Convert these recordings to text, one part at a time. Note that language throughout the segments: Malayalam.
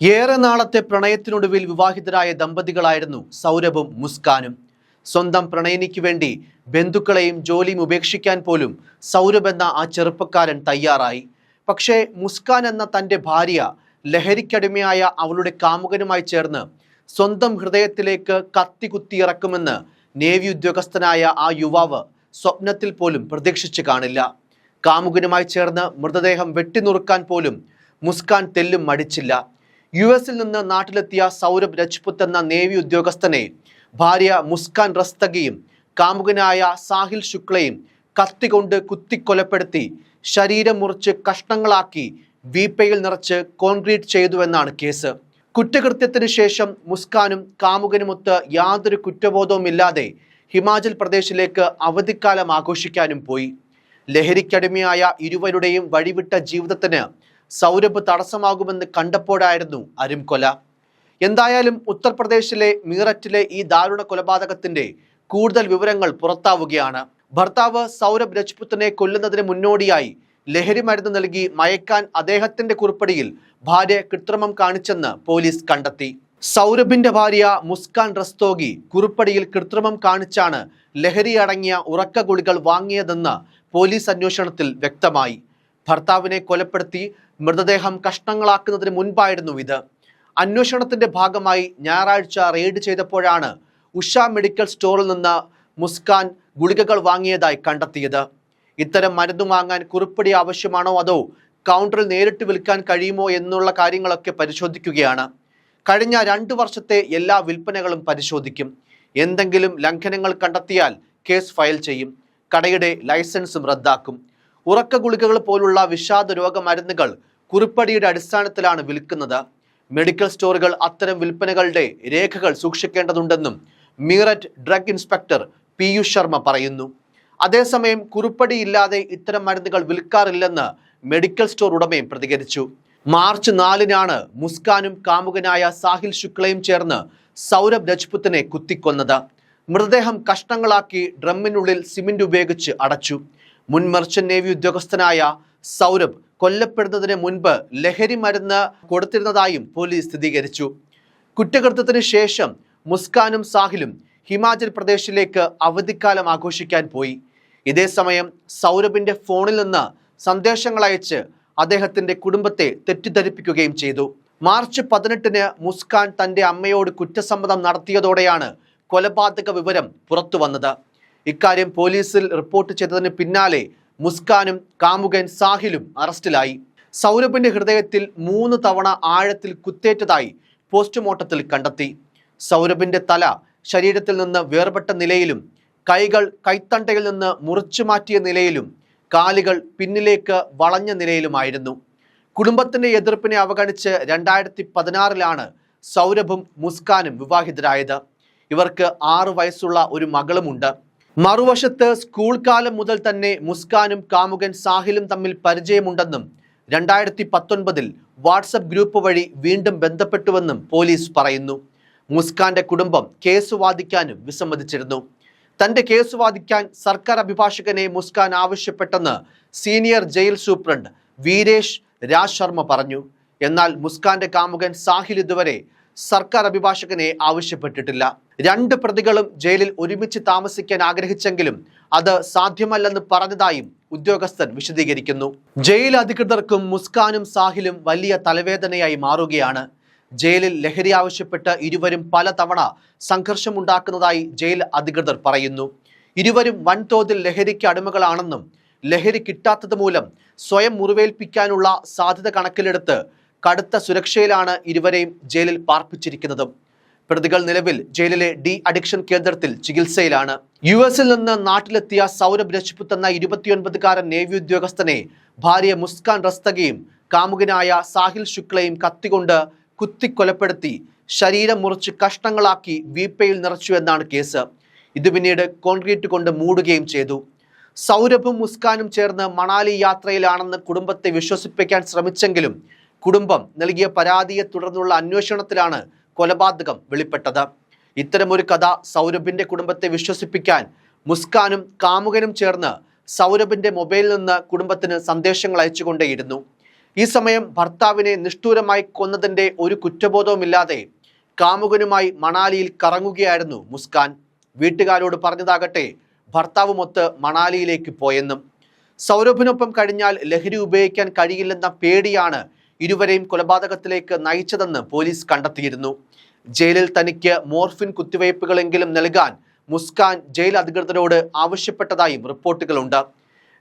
ഏറെ നാളത്തെ പ്രണയത്തിനൊടുവിൽ വിവാഹിതരായ ദമ്പതികളായിരുന്നു സൗരഭും മുസ്കാനും. സ്വന്തം പ്രണയിനിക്ക് വേണ്ടി ബന്ധുക്കളെയും ജോലിയും ഉപേക്ഷിക്കാൻ പോലും സൗരഭ് എന്ന ആ ചെറുപ്പക്കാരൻ തയ്യാറായി. പക്ഷേ മുസ്കാൻ എന്ന തന്റെ ഭാര്യ ലഹരിക്കടിമയായ അവളുടെ കാമുകനുമായി ചേർന്ന് സ്വന്തം ഹൃദയത്തിലേക്ക് കത്തി കുത്തിയിറക്കുമെന്ന് നേവി ഉദ്യോഗസ്ഥനായ ആ യുവാവ് സ്വപ്നത്തിൽ പോലും പ്രതീക്ഷിച്ചു കാണില്ല. കാമുകനുമായി ചേർന്ന് മൃതദേഹം വെട്ടിനുറുക്കാൻ പോലും മുസ്കാൻ തെല്ലും മടിച്ചില്ല. യു എസിൽ നിന്ന് നാട്ടിലെത്തിയ സൗരഭ് രജ്പുത്ത് എന്ന നേവി ഉദ്യോഗസ്ഥനെ ഭാര്യ മുസ്കാൻ റസ്തഗിയും കാമുകനായ സാഹിൽ ശുക്ലയും കത്തികൊണ്ട് കുത്തിക്കൊലപ്പെടുത്തി ശരീരം മുറിച്ച് കഷ്ണങ്ങളാക്കി വീപ്പയിൽ നിറച്ച് കോൺക്രീറ്റ് ചെയ്തുവെന്നാണ് കേസ്. കുറ്റകൃത്യത്തിന് ശേഷം മുസ്കാനും കാമുകനുമൊത്ത് യാതൊരു കുറ്റബോധവുമില്ലാതെ ഹിമാചൽ പ്രദേശിലേക്ക് അവധിക്കാലം ആഘോഷിക്കാനും പോയി. ലഹരിക്കടിമയായ ഇരുവരുടെയും വഴിവിട്ട ജീവിതത്തിന് സൗരഭ് തടസ്സമാകുമെന്ന് കണ്ടപ്പോഴായിരുന്നു അരിംകൊല. എന്തായാലും ഉത്തർപ്രദേശിലെ മീററ്റിലെ ഈ ദാരുണ കൊലപാതകത്തിന്റെ കൂടുതൽ വിവരങ്ങൾ പുറത്താവുകയാണ്. ഭർത്താവ് സൗരഭ് രജ്പുത്തിനെ കൊല്ലുന്നതിന് മുന്നോടിയായി ലഹരി മരുന്ന് നൽകി മയക്കാൻ അദ്ദേഹത്തിന്റെ കുറിപ്പടിയിൽ ഭാര്യ കൃത്രിമം കാണിച്ചെന്ന് പോലീസ് കണ്ടെത്തി. സൗരഭിന്റെ ഭാര്യ മുസ്കാൻ റസ്തോഗി കുറിപ്പടിയിൽ കൃത്രിമം കാണിച്ചാണ് ലഹരി അടങ്ങിയ ഉറക്ക ഗുളികൾ വാങ്ങിയതെന്ന് പോലീസ് അന്വേഷണത്തിൽ വ്യക്തമായി. ഭർത്താവിനെ കൊലപ്പെടുത്തി മൃതദേഹം കഷ്ണങ്ങളാക്കുന്നതിന് മുൻപായിരുന്നു ഇത്. അന്വേഷണത്തിന്റെ ഭാഗമായി ഞായറാഴ്ച റെയ്ഡ് ചെയ്തപ്പോഴാണ് ഉഷ മെഡിക്കൽ സ്റ്റോറിൽ നിന്ന് മുസ്കാൻ ഗുളികകൾ വാങ്ങിയതായി കണ്ടെത്തിയത്. ഇത്തരം മരുന്ന് വാങ്ങാൻ കുറിപ്പടി ആവശ്യമാണോ അതോ കൗണ്ടറിൽ നേരിട്ട് വിൽക്കാൻ കഴിയുമോ എന്നുള്ള കാര്യങ്ങളൊക്കെ പരിശോധിക്കുകയാണ്. കഴിഞ്ഞ രണ്ട് വർഷത്തെ എല്ലാ വിൽപ്പനകളും പരിശോധിക്കും. എന്തെങ്കിലും ലംഘനങ്ങൾ കണ്ടെത്തിയാൽ കേസ് ഫയൽ ചെയ്യും. കടയുടെ ലൈസൻസും റദ്ദാക്കും. ഉറക്ക ഗുളികകൾ പോലുള്ള വിഷാദ രോഗ മരുന്നുകൾ കുറിപ്പടിയുടെ അടിസ്ഥാനത്തിലാണ് വിൽക്കുന്നത്. മെഡിക്കൽ സ്റ്റോറുകൾ അത്തരം വിൽപ്പനകളുടെ രേഖകൾ സൂക്ഷിക്കേണ്ടതുണ്ടെന്നും മീററ്റ് ഡ്രഗ് ഇൻസ്പെക്ടർ പിയൂഷ് ശർമ്മ പറയുന്നു. അതേസമയം കുറിപ്പടിയില്ലാതെ ഇത്തരം മരുന്നുകൾ വിൽക്കാറില്ലെന്ന് മെഡിക്കൽ സ്റ്റോർ ഉടമയും പ്രതികരിച്ചു. മാർച്ച് നാലിനാണ് മുസ്കാനും കാമുകനായ സാഹിൽ ശുക്ലയും ചേർന്ന് സൗരഭ് രജ്പുത്തിനെ കുത്തിക്കൊന്നത്. മൃതദേഹം കഷ്ണങ്ങളാക്കി ഡ്രമ്മിനുള്ളിൽ സിമന്റ് ഉപയോഗിച്ച് അടച്ചു. മുൻ മെർച്ചന്റ് നേവി ഉദ്യോഗസ്ഥനായ സൗരഭ് കൊല്ലപ്പെടുന്നതിന് മുൻപ് ലഹരി മരുന്ന് കൊടുത്തിരുന്നതായും പോലീസ് സ്ഥിരീകരിച്ചു. കുറ്റകൃത്യത്തിന് ശേഷം മുസ്കാനും സാഹിലും ഹിമാചൽ പ്രദേശിലേക്ക് അവധിക്കാലം ആഘോഷിക്കാൻ പോയി. ഇതേസമയം സൗരഭിന്റെ ഫോണിൽ നിന്ന് സന്ദേശങ്ങൾ അയച്ച് അദ്ദേഹത്തിന്റെ കുടുംബത്തെ തെറ്റിദ്ധരിപ്പിക്കുകയും ചെയ്തു. മാർച്ച് പതിനെട്ടിന് മുസ്കാൻ തന്റെ അമ്മയോട് കുറ്റസമ്മതം നടത്തിയതോടെയാണ് കൊലപാതക വിവരം പുറത്തു വന്നത് ഇക്കാര്യം പോലീസിൽ റിപ്പോർട്ട് ചെയ്തതിന് പിന്നാലെ മുസ്കാനും കാമുകൻ സാഹിലും അറസ്റ്റിലായി. സൗരഭിന്റെ ഹൃദയത്തിൽ മൂന്ന് തവണ ആഴത്തിൽ കുത്തേറ്റതായി പോസ്റ്റ്മോർട്ടത്തിൽ കണ്ടെത്തി. സൗരഭിന്റെ തല ശരീരത്തിൽ നിന്ന് വേർപെട്ട നിലയിലും കൈകൾ കൈത്തണ്ടയിൽ നിന്ന് മുറിച്ചു മാറ്റിയ നിലയിലും കാലുകൾ പിന്നിലേക്ക് വളഞ്ഞ നിലയിലുമായിരുന്നു. കുടുംബത്തിന്റെ എതിർപ്പിനെ അവഗണിച്ച് രണ്ടായിരത്തി പതിനാറിലാണ് സൗരഭും മുസ്കാനും വിവാഹിതരായത്. ഇവർക്ക് ആറു വയസ്സുള്ള ഒരു മകളുമുണ്ട്. മറുവശത്ത് സ്കൂൾ കാലം മുതൽ തന്നെ മുസ്കാനും കാമുകൻ സാഹിലും തമ്മിൽ പരിചയമുണ്ടെന്നും രണ്ടായിരത്തി പത്തൊൻപതിൽ വാട്സപ്പ് ഗ്രൂപ്പ് വഴി വീണ്ടും ബന്ധപ്പെട്ടുവെന്നും പോലീസ് പറയുന്നു. മുസ്കാന്റെ കുടുംബം കേസ് വാദിക്കാനും വിസമ്മതിച്ചിരുന്നു. തന്റെ കേസ് വാദിക്കാൻ സർക്കാർ അഭിഭാഷകനെ Muskan ആവശ്യപ്പെട്ടെന്ന് senior jail superintendent Veeresh Raj Sharma പറഞ്ഞു. എന്നാൽ മുസ്കാന്റെ കാമുകൻ സാഹിൽ ഇതുവരെ സർക്കാർ അഭിഭാഷകനെ ആവശ്യപ്പെട്ടിട്ടില്ല. രണ്ട് പ്രതികളും ജയിലിൽ ഒരുമിച്ച് താമസിക്കാൻ ആഗ്രഹിച്ചെങ്കിലും അത് സാധ്യമല്ലെന്ന് പറഞ്ഞതായും ഉദ്യോഗസ്ഥൻ വിശദീകരിക്കുന്നു. ജയിൽ അധികൃതർക്കും മുസ്കാനും സാഹിലും വലിയ തലവേദനയായി മാറുകയാണ്. ജയിലിൽ ലഹരി ആവശ്യപ്പെട്ട് ഇരുവരും പലതവണ സംഘർഷമുണ്ടാക്കുന്നതായി ജയിൽ അധികൃതർ പറയുന്നു. ഇരുവരും വൻതോതിൽ ലഹരിക്ക് അടിമകളാണെന്നും ലഹരി കിട്ടാത്തത് മൂലം സ്വയം മുറിവേൽപ്പിക്കാനുള്ള സാധ്യത കണക്കിലെടുത്ത് കടുത്ത സുരക്ഷയിലാണ് ഇരുവരെയും ജയിലിൽ പാർപ്പിച്ചിരിക്കുന്നതും. പ്രതികൾ നിലവിൽ ജയിലിലെ ഡി അഡിക്ഷൻ കേന്ദ്രത്തിൽ ചികിത്സയിലാണ്. യു എസിൽ നിന്ന് നാട്ടിലെത്തിയ സൗരഭ് രജ്പുത്ത് എന്ന ഇരുപത്തിയൊൻപതുകാരൻ നേവി ഉദ്യോഗസ്ഥനെ ഭാര്യ മുസ്കാൻ റസ്തഗയും കാമുകനായ സാഹിൽ ശുക്ലയും കത്തികൊണ്ട് കുത്തിക്കൊലപ്പെടുത്തി ശരീരം മുറിച്ച് കഷ്ണങ്ങളാക്കി വീപ്പയിൽ നിറച്ചു എന്നാണ് കേസ്. ഇത് പിന്നീട് കോൺക്രീറ്റ് കൊണ്ട് മൂടുകയും ചെയ്തു. സൗരഭും മുസ്കാനും ചേർന്ന് മണാലി യാത്രയിലാണെന്ന് കുടുംബത്തെ വിശ്വസിപ്പിക്കാൻ ശ്രമിച്ചെങ്കിലും കുടുംബം നൽകിയ പരാതിയെ തുടർന്നുള്ള അന്വേഷണത്തിലാണ് കൊലപാതകം വെളിപ്പെട്ടത്. ഇത്തരമൊരു കഥ സൗരഭിന്റെ കുടുംബത്തെ വിശ്വസിപ്പിക്കാൻ മുസ്കാനും കാമുകനും ചേർന്ന് സൗരഭിന്റെ മൊബൈലിൽ നിന്ന് കുടുംബത്തിന് സന്ദേശങ്ങൾ അയച്ചുകൊണ്ടേയിരുന്നു. ഈ സമയം ഭർത്താവിനെ നിഷ്ഠൂരമായി കൊന്നതിന്റെ ഒരു കുറ്റബോധവുമില്ലാതെ കാമുകനുമായി മണാലിയിൽ കറങ്ങുകയായിരുന്നു മുസ്കാൻ. വീട്ടുകാരോട് പറഞ്ഞതാകട്ടെ ഭർത്താവുമൊത്ത് മണാലിയിലേക്ക് പോയെന്നും. സൗരഭിനൊപ്പം കഴിഞ്ഞാൽ ലഹരി ഉപയോഗിക്കാൻ കഴിയില്ലെന്ന പേടിയാണ് ഇരുവരെയും കൊലപാതകത്തിലേക്ക് നയിച്ചതെന്ന് പോലീസ് കണ്ടെത്തിയിരുന്നു. ജയിലിൽ തനിക്ക് മോർഫിൻ കുത്തിവയ്പ്പുകളെങ്കിലും നൽകാൻ മുസ്കാൻ ജയിൽ അധികൃതരോട് ആവശ്യപ്പെട്ടതായും റിപ്പോർട്ടുകളുണ്ട്.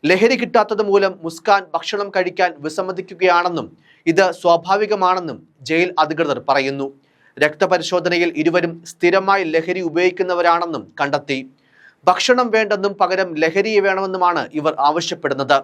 ലഹരി കിട്ടാത്തത് മൂലം മുസ്കാൻ ഭക്ഷണം കഴിക്കാൻ വിസമ്മതിക്കുകയാണെന്നും ഇത് സ്വാഭാവികമാണെന്നും ജയിൽ അധികൃതർ പറയുന്നു. രക്തപരിശോധനയിൽ ഇരുവരും സ്ഥിരമായി ലഹരി ഉപയോഗിക്കുന്നവരാണെന്നും കണ്ടെത്തി. ഭക്ഷണം വേണ്ടെന്നും പകരം ലഹരി വേണമെന്നുമാണ് ഇവർ ആവശ്യപ്പെടുന്നത്.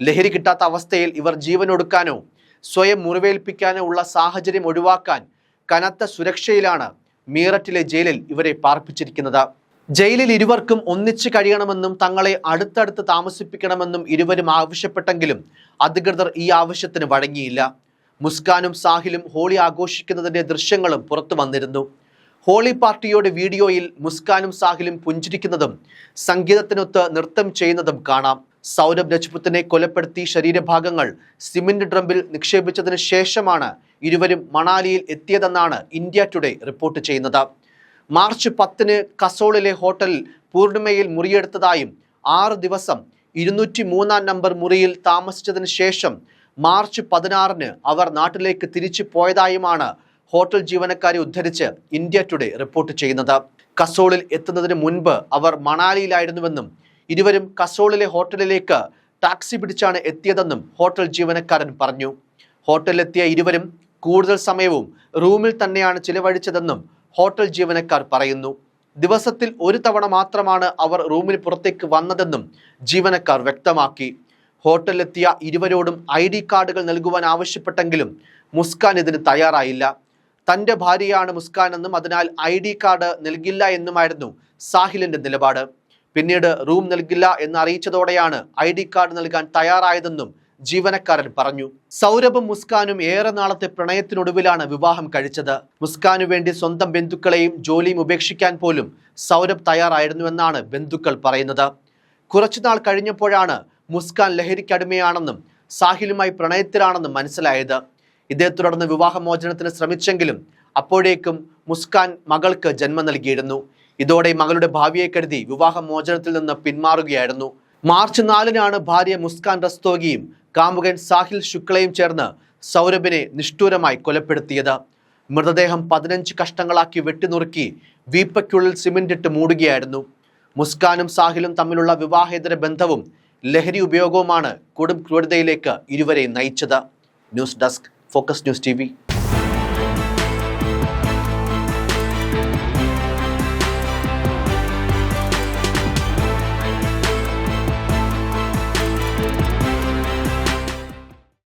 ലഹരി കിട്ടാത്ത അവസ്ഥയിൽ ഇവർ ജീവനൊടുക്കാനോ സ്വയം മുറിവേൽപ്പിക്കാനോ ഉള്ള സാഹചര്യം ഒഴിവാക്കാൻ കനത്ത സുരക്ഷയിലാണ് മീററ്റിലെ ജയിലിൽ ഇവരെ പാർപ്പിച്ചിരിക്കുന്നത്. ജയിലിൽ ഇരുവർക്കും ഒന്നിച്ചു കഴിയണമെന്നും തങ്ങളെ അടുത്തടുത്ത് താമസിപ്പിക്കണമെന്നും ഇരുവരും ആവശ്യപ്പെട്ടെങ്കിലും അധികൃതർ ഈ ആവശ്യത്തിന് വഴങ്ങിയില്ല. മുസ്കാനും സാഹിലും ഹോളി ആഘോഷിക്കുന്നതിന്റെ ദൃശ്യങ്ങളും പുറത്തു വന്നിരുന്നു. ഹോളി പാർട്ടിയുടെ വീഡിയോയിൽ മുസ്കാനും സാഹിലും പുഞ്ചിരിക്കുന്നതും സംഗീതത്തിനൊത്ത് നൃത്തം ചെയ്യുന്നതും കാണാം. സൗരഭ് രജ്പുത്തിനെ കൊലപ്പെടുത്തി ശരീരഭാഗങ്ങൾ സിമന്റ് ഡ്രമ്പിൽ നിക്ഷേപിച്ചതിന് ശേഷമാണ് ഇരുവരും മണാലിയിൽ എത്തിയതെന്നാണ് ഇന്ത്യ ടുഡേ റിപ്പോർട്ട് ചെയ്യുന്നത്. മാർച്ച് പത്തിന് കസോളിലെ ഹോട്ടലിൽ പൂർണിമയിൽ മുറിയെടുത്തതായും ആറ് ദിവസം ഇരുന്നൂറ്റി മൂന്നാം നമ്പർ മുറിയിൽ താമസിച്ചതിന് ശേഷം മാർച്ച് പതിനാറിന് അവർ നാട്ടിലേക്ക് തിരിച്ചു പോയതായുമാണ് ഹോട്ടൽ ജീവനക്കാരെ ഉദ്ധരിച്ച് ഇന്ത്യ ടുഡേ റിപ്പോർട്ട് ചെയ്യുന്നത്. കസോളിൽ എത്തുന്നതിന് മുൻപ് അവർ മണാലിയിലായിരുന്നുവെന്നും ഇരുവരും കസോളിലെ ഹോട്ടലിലേക്ക് ടാക്സി പിടിച്ചാണ് എത്തിയതെന്നും ഹോട്ടൽ ജീവനക്കാരൻ പറഞ്ഞു. ഹോട്ടലിലെത്തിയ ഇരുവരും കൂടുതൽ സമയവും റൂമിൽ തന്നെയാണ് ചിലവഴിച്ചതെന്നും ഹോട്ടൽ ജീവനക്കാർ പറയുന്നു. ദിവസത്തിൽ ഒരു തവണ മാത്രമാണ് അവർ റൂമിൽ പുറത്തേക്ക് വന്നതെന്നും ജീവനക്കാർ വ്യക്തമാക്കി. ഹോട്ടലിലെത്തിയ ഇരുവരോടും ഐ ഡി കാർഡുകൾ നൽകുവാൻ ആവശ്യപ്പെട്ടെങ്കിലും മുസ്കാൻ ഇതിന് തയ്യാറായില്ല. തന്റെ ഭാര്യയാണ് മുസ്കാൻ എന്നും അതിനാൽ ഐ ഡി കാർഡ് നൽകില്ല എന്നുമായിരുന്നു സാഹിലിന്റെ നിലപാട്. പിന്നീട് റൂം നൽകില്ല എന്ന് അറിയിച്ചതോടെയാണ് ഐ ഡി കാർഡ് നൽകാൻ തയ്യാറായതെന്നും ജീവനക്കാരൻ പറഞ്ഞു. സൗരഭും മുസ്കാനും ഏറെ നാളത്തെ പ്രണയത്തിനൊടുവിലാണ് വിവാഹം കഴിച്ചത്. മുസ്കാനു വേണ്ടി സ്വന്തം ബന്ധുക്കളെയും ജോലിയും ഉപേക്ഷിക്കാൻ പോലും സൗരഭ് തയ്യാറായിരുന്നുവെന്നാണ് ബന്ധുക്കൾ പറയുന്നത്. കുറച്ചുനാൾ കഴിഞ്ഞപ്പോഴാണ് മുസ്കാൻ ലഹരിക്കടിമയാണെന്നും സാഹിലുമായി പ്രണയത്തിലാണെന്നും മനസ്സിലായത്. ഇതേ തുടർന്ന് വിവാഹമോചനത്തിന് ശ്രമിച്ചെങ്കിലും അപ്പോഴേക്കും മുസ്കാൻ മകൾക്ക് ജന്മം നൽകിയിരുന്നു. ഇതോടെ മകളുടെ ഭാവിയെ കരുതി വിവാഹമോചനത്തിൽ നിന്ന് പിന്മാറുകയായിരുന്നു. മാർച്ച് നാലിനാണ് ഭാര്യ മുസ്കാൻ റസ്തോഗിയും കാമുകൻ സാഹിൽ ശുക്ലയും ചേർന്ന് സൗരഭിനെ നിഷ്ഠൂരമായി കൊലപ്പെടുത്തിയത്. മൃതദേഹം പതിനഞ്ച് കഷ്ണങ്ങളാക്കി വെട്ടിനുറുക്കി വീപ്പയ്ക്കുള്ളിൽ സിമെന്റ് ഇട്ട് മൂടുകയായിരുന്നു. മുസ്കാനും സാഹിലും തമ്മിലുള്ള വിവാഹേതര ബന്ധവും ലഹരി ഉപയോഗവുമാണ് കൊടും ക്രൂരതയിലേക്ക് ഇരുവരെയും നയിച്ചത്. News desk focus news T